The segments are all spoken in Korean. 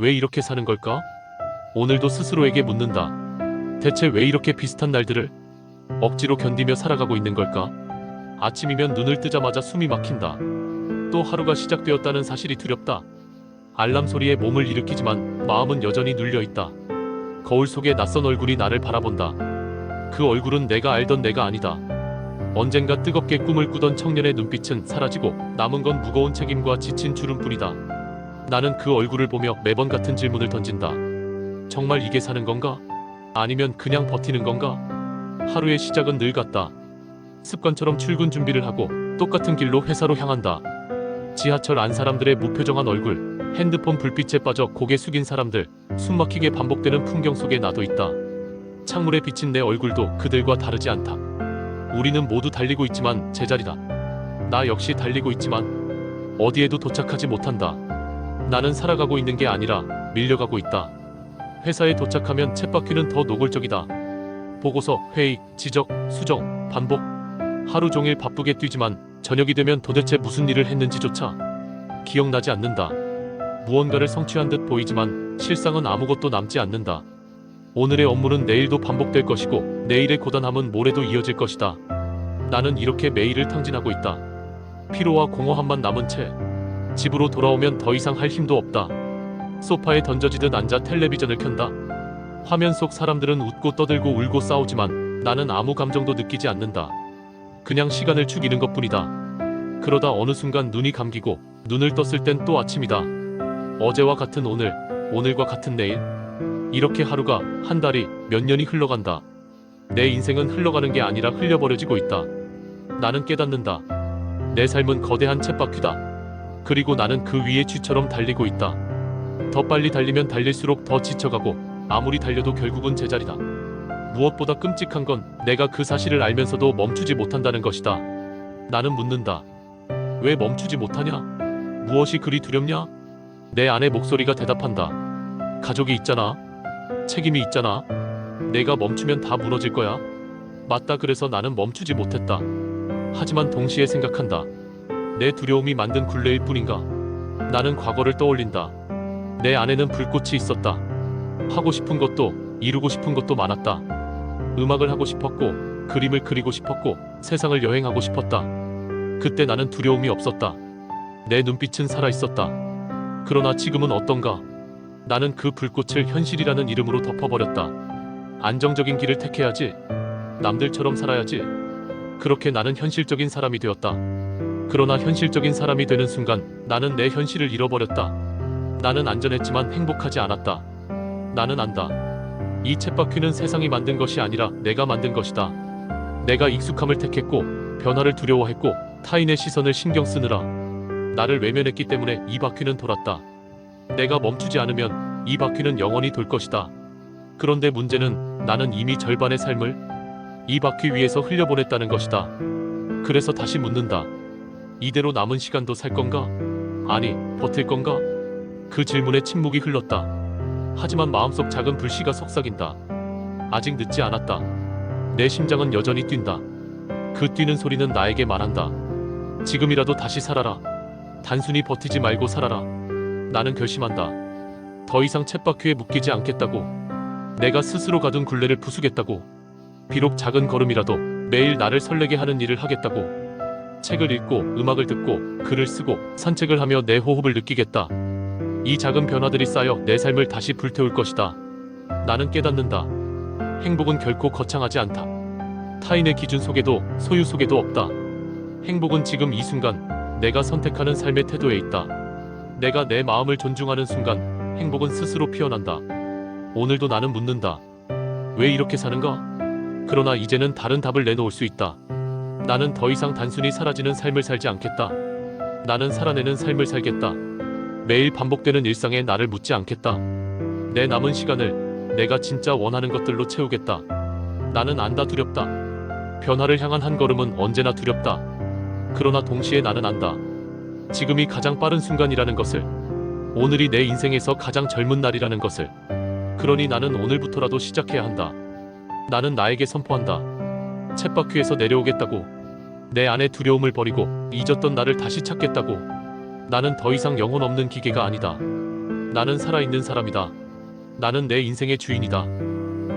왜 이렇게 사는 걸까? 오늘도 스스로에게 묻는다. 대체 왜 이렇게 비슷한 날들을 억지로 견디며 살아가고 있는 걸까? 아침이면 눈을 뜨자마자 숨이 막힌다. 또 하루가 시작되었다는 사실이 두렵다. 알람 소리에 몸을 일으키지만 마음은 여전히 눌려 있다. 거울 속에 낯선 얼굴이 나를 바라본다. 그 얼굴은 내가 알던 내가 아니다. 언젠가 뜨겁게 꿈을 꾸던 청년의 눈빛은 사라지고 남은 건 무거운 책임과 지친 주름뿐이다. 나는 그 얼굴을 보며 매번 같은 질문을 던진다. 정말 이게 사는 건가? 아니면 그냥 버티는 건가? 하루의 시작은 늘 같다. 습관처럼 출근 준비를 하고 똑같은 길로 회사로 향한다. 지하철 안 사람들의 무표정한 얼굴, 핸드폰 불빛에 빠져 고개 숙인 사람들, 숨막히게 반복되는 풍경 속에 나도 있다. 창문에 비친 내 얼굴도 그들과 다르지 않다. 우리는 모두 달리고 있지만 제자리다. 나 역시 달리고 있지만 어디에도 도착하지 못한다. 나는 살아가고 있는 게 아니라 밀려가고 있다. 회사에 도착하면 쳇바퀴는 더 노골적이다. 보고서, 회의, 지적, 수정, 반복. 하루 종일 바쁘게 뛰지만 저녁이 되면 도대체 무슨 일을 했는지조차 기억나지 않는다. 무언가를 성취한 듯 보이지만 실상은 아무것도 남지 않는다. 오늘의 업무는 내일도 반복될 것이고 내일의 고단함은 모레도 이어질 것이다. 나는 이렇게 매일을 탕진하고 있다. 피로와 공허함만 남은 채 집으로 돌아오면 더 이상 할 힘도 없다. 소파에 던져지듯 앉아 텔레비전을 켠다. 화면 속 사람들은 웃고 떠들고 울고 싸우지만 나는 아무 감정도 느끼지 않는다. 그냥 시간을 죽이는 것 뿐이다. 그러다 어느 순간 눈이 감기고 눈을 떴을 땐 또 아침이다. 어제와 같은 오늘, 오늘과 같은 내일. 이렇게 하루가, 한 달이, 몇 년이 흘러간다. 내 인생은 흘러가는 게 아니라 흘려버려지고 있다. 나는 깨닫는다. 내 삶은 거대한 쳇바퀴다. 그리고 나는 그 위에 쥐처럼 달리고 있다. 더 빨리 달리면 달릴수록 더 지쳐가고 아무리 달려도 결국은 제자리다. 무엇보다 끔찍한 건 내가 그 사실을 알면서도 멈추지 못한다는 것이다. 나는 묻는다. 왜 멈추지 못하냐? 무엇이 그리 두렵냐? 내 안의 목소리가 대답한다. 가족이 있잖아. 책임이 있잖아. 내가 멈추면 다 무너질 거야. 맞다 그래서 나는 멈추지 못했다. 하지만 동시에 생각한다. 내 두려움이 만든 굴레일 뿐인가? 나는 과거를 떠올린다. 내 안에는 불꽃이 있었다. 하고 싶은 것도 이루고 싶은 것도 많았다. 음악을 하고 싶었고 그림을 그리고 싶었고 세상을 여행하고 싶었다. 그때 나는 두려움이 없었다. 내 눈빛은 살아 있었다. 그러나 지금은 어떤가? 나는 그 불꽃을 현실이라는 이름으로 덮어버렸다. 안정적인 길을 택해야지. 남들처럼 살아야지. 그렇게 나는 현실적인 사람이 되었다. 그러나 현실적인 사람이 되는 순간 나는 내 현실을 잃어버렸다. 나는 안전했지만 행복하지 않았다. 나는 안다. 이 쳇바퀴는 세상이 만든 것이 아니라 내가 만든 것이다. 내가 익숙함을 택했고 변화를 두려워했고 타인의 시선을 신경 쓰느라 나를 외면했기 때문에 이 바퀴는 돌았다. 내가 멈추지 않으면 이 바퀴는 영원히 돌 것이다. 그런데 문제는 나는 이미 절반의 삶을 이 바퀴 위에서 흘려보냈다는 것이다. 그래서 다시 묻는다. 이대로 남은 시간도 살 건가? 아니, 버틸 건가? 그 질문에 침묵이 흘렀다. 하지만 마음속 작은 불씨가 속삭인다. 아직 늦지 않았다. 내 심장은 여전히 뛴다. 그 뛰는 소리는 나에게 말한다. 지금이라도 다시 살아라. 단순히 버티지 말고 살아라. 나는 결심한다. 더 이상 쳇바퀴에 묶이지 않겠다고. 내가 스스로 가둔 굴레를 부수겠다고. 비록 작은 걸음이라도 매일 나를 설레게 하는 일을 하겠다고. 책을 읽고 음악을 듣고 글을 쓰고 산책을 하며 내 호흡을 느끼겠다. 이 작은 변화들이 쌓여 내 삶을 다시 불태울 것이다. 나는 깨닫는다. 행복은 결코 거창하지 않다. 타인의 기준 속에도 소유 속에도 없다. 행복은 지금 이 순간 내가 선택하는 삶의 태도에 있다. 내가 내 마음을 존중하는 순간 행복은 스스로 피어난다. 오늘도 나는 묻는다. 왜 이렇게 사는가? 그러나 이제는 다른 답을 내놓을 수 있다. 나는 더 이상 단순히 사라지는 삶을 살지 않겠다. 나는 살아내는 삶을 살겠다. 매일 반복되는 일상에 나를 묻지 않겠다. 내 남은 시간을 내가 진짜 원하는 것들로 채우겠다. 나는 안다 두렵다. 변화를 향한 한 걸음은 언제나 두렵다. 그러나 동시에 나는 안다. 지금이 가장 빠른 순간이라는 것을. 오늘이 내 인생에서 가장 젊은 날이라는 것을. 그러니 나는 오늘부터라도 시작해야 한다. 나는 나에게 선포한다. 쳇바퀴에서 내려오겠다고. 내 안의 두려움을 버리고 잊었던 나를 다시 찾겠다고. 나는 더 이상 영혼 없는 기계가 아니다. 나는 살아있는 사람이다. 나는 내 인생의 주인이다.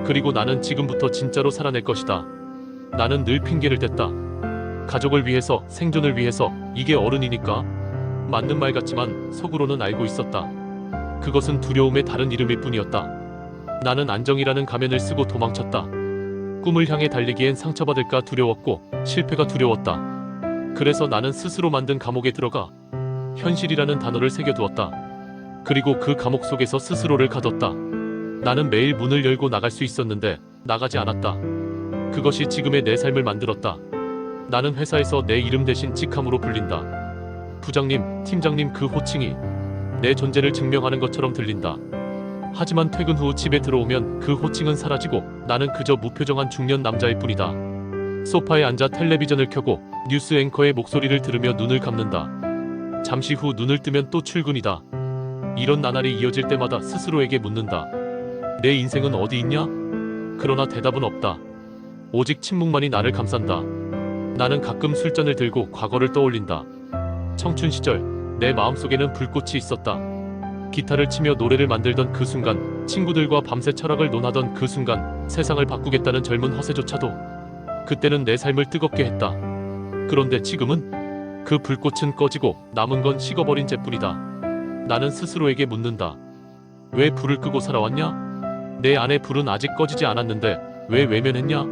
그리고 나는 지금부터 진짜로 살아낼 것이다. 나는 늘 핑계를 댔다. 가족을 위해서, 생존을 위해서, 이게 어른이니까. 맞는 말 같지만 속으로는 알고 있었다. 그것은 두려움의 다른 이름일 뿐이었다. 나는 안정이라는 가면을 쓰고 도망쳤다. 꿈을 향해 달리기엔 상처받을까 두려웠고 실패가 두려웠다. 그래서 나는 스스로 만든 감옥에 들어가 현실이라는 단어를 새겨두었다. 그리고 그 감옥 속에서 스스로를 가뒀다. 나는 매일 문을 열고 나갈 수 있었는데 나가지 않았다. 그것이 지금의 내 삶을 만들었다. 나는 회사에서 내 이름 대신 직함으로 불린다. 부장님, 팀장님 그 호칭이 내 존재를 증명하는 것처럼 들린다. 하지만 퇴근 후 집에 들어오면 그 호칭은 사라지고 나는 그저 무표정한 중년 남자일 뿐이다. 소파에 앉아 텔레비전을 켜고 뉴스 앵커의 목소리를 들으며 눈을 감는다. 잠시 후 눈을 뜨면 또 출근이다. 이런 나날이 이어질 때마다 스스로에게 묻는다. 내 인생은 어디 있냐? 그러나 대답은 없다. 오직 침묵만이 나를 감싼다. 나는 가끔 술잔을 들고 과거를 떠올린다. 청춘 시절 내 마음속에는 불꽃이 있었다. 기타를 치며 노래를 만들던 그 순간, 친구들과 밤새 철학을 논하던 그 순간, 세상을 바꾸겠다는 젊은 허세조차도 그때는 내 삶을 뜨겁게 했다. 그런데 지금은 그 불꽃은 꺼지고 남은 건 식어버린 재뿐이다. 나는 스스로에게 묻는다. 왜 불을 끄고 살아왔냐? 내 안의 불은 아직 꺼지지 않았는데 왜 외면했냐?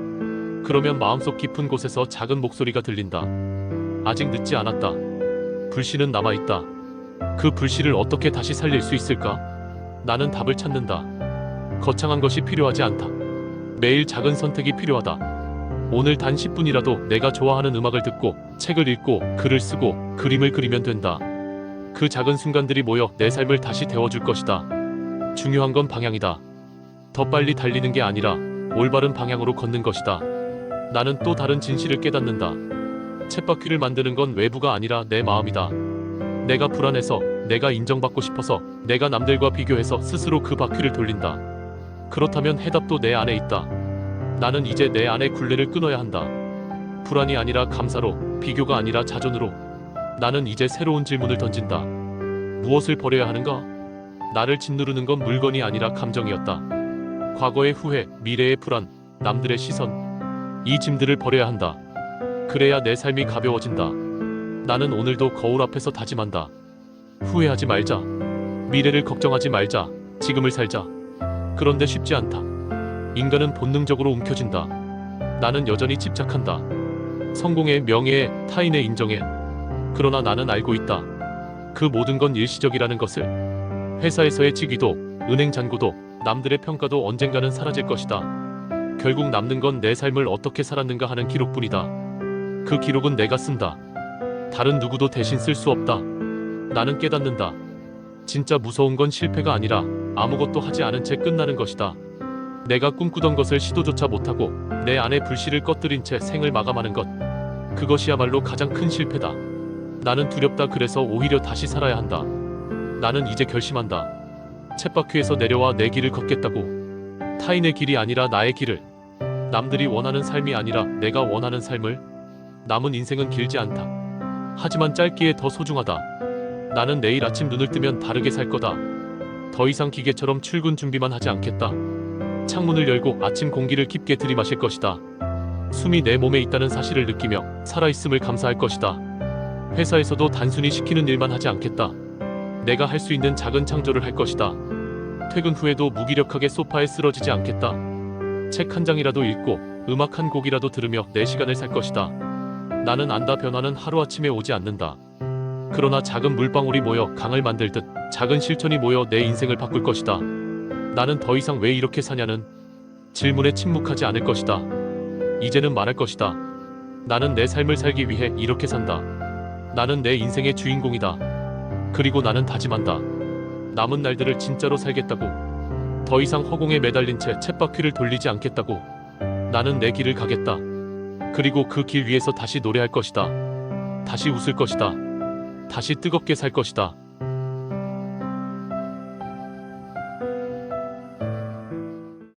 그러면 마음속 깊은 곳에서 작은 목소리가 들린다. 아직 늦지 않았다. 불씨는 남아있다. 그 불씨를 어떻게 다시 살릴 수 있을까? 나는 답을 찾는다. 거창한 것이 필요하지 않다. 매일 작은 선택이 필요하다. 오늘 단 10분이라도 내가 좋아하는 음악을 듣고 책을 읽고 글을 쓰고 그림을 그리면 된다. 그 작은 순간들이 모여 내 삶을 다시 데워줄 것이다. 중요한 건 방향이다. 더 빨리 달리는 게 아니라 올바른 방향으로 걷는 것이다. 나는 또 다른 진실을 깨닫는다. 쳇바퀴를 만드는 건 외부가 아니라 내 마음이다. 내가 불안해서, 내가 인정받고 싶어서, 내가 남들과 비교해서 스스로 그 바퀴를 돌린다. 그렇다면 해답도 내 안에 있다. 나는 이제 내 안의 굴레를 끊어야 한다. 불안이 아니라 감사로, 비교가 아니라 자존으로. 나는 이제 새로운 질문을 던진다. 무엇을 버려야 하는가? 나를 짓누르는 건 물건이 아니라 감정이었다. 과거의 후회, 미래의 불안, 남들의 시선. 이 짐들을 버려야 한다. 그래야 내 삶이 가벼워진다. 나는 오늘도 거울 앞에서 다짐한다. 후회하지 말자. 미래를 걱정하지 말자. 지금을 살자. 그런데 쉽지 않다. 인간은 본능적으로 움켜진다. 나는 여전히 집착한다. 성공에, 명예에, 타인의 인정에. 그러나 나는 알고 있다. 그 모든 건 일시적이라는 것을. 회사에서의 직위도, 은행 잔고도, 남들의 평가도 언젠가는 사라질 것이다. 결국 남는 건 내 삶을 어떻게 살았는가 하는 기록뿐이다. 그 기록은 내가 쓴다. 다른 누구도 대신 쓸 수 없다. 나는 깨닫는다. 진짜 무서운 건 실패가 아니라 아무것도 하지 않은 채 끝나는 것이다. 내가 꿈꾸던 것을 시도조차 못하고 내 안의 불씨를 꺼뜨린 채 생을 마감하는 것. 그것이야말로 가장 큰 실패다. 나는 두렵다 그래서 오히려 다시 살아야 한다. 나는 이제 결심한다. 쳇바퀴에서 내려와 내 길을 걷겠다고. 타인의 길이 아니라 나의 길을. 남들이 원하는 삶이 아니라 내가 원하는 삶을. 남은 인생은 길지 않다. 하지만 짧기에 더 소중하다. 나는 내일 아침 눈을 뜨면 다르게 살 거다. 더 이상 기계처럼 출근 준비만 하지 않겠다. 창문을 열고 아침 공기를 깊게 들이마실 것이다. 숨이 내 몸에 있다는 사실을 느끼며 살아있음을 감사할 것이다. 회사에서도 단순히 시키는 일만 하지 않겠다. 내가 할 수 있는 작은 창조를 할 것이다. 퇴근 후에도 무기력하게 소파에 쓰러지지 않겠다. 책 한 장이라도 읽고 음악 한 곡이라도 들으며 내 시간을 살 것이다. 나는 안다 변화는 하루아침에 오지 않는다. 그러나 작은 물방울이 모여 강을 만들 듯 작은 실천이 모여 내 인생을 바꿀 것이다. 나는 더 이상 왜 이렇게 사냐는 질문에 침묵하지 않을 것이다. 이제는 말할 것이다. 나는 내 삶을 살기 위해 이렇게 산다. 나는 내 인생의 주인공이다. 그리고 나는 다짐한다. 남은 날들을 진짜로 살겠다고. 더 이상 허공에 매달린 채 쳇바퀴를 돌리지 않겠다고. 나는 내 길을 가겠다. 그리고 그 길 위에서 다시 노래할 것이다. 다시 웃을 것이다. 다시 뜨겁게 살 것이다.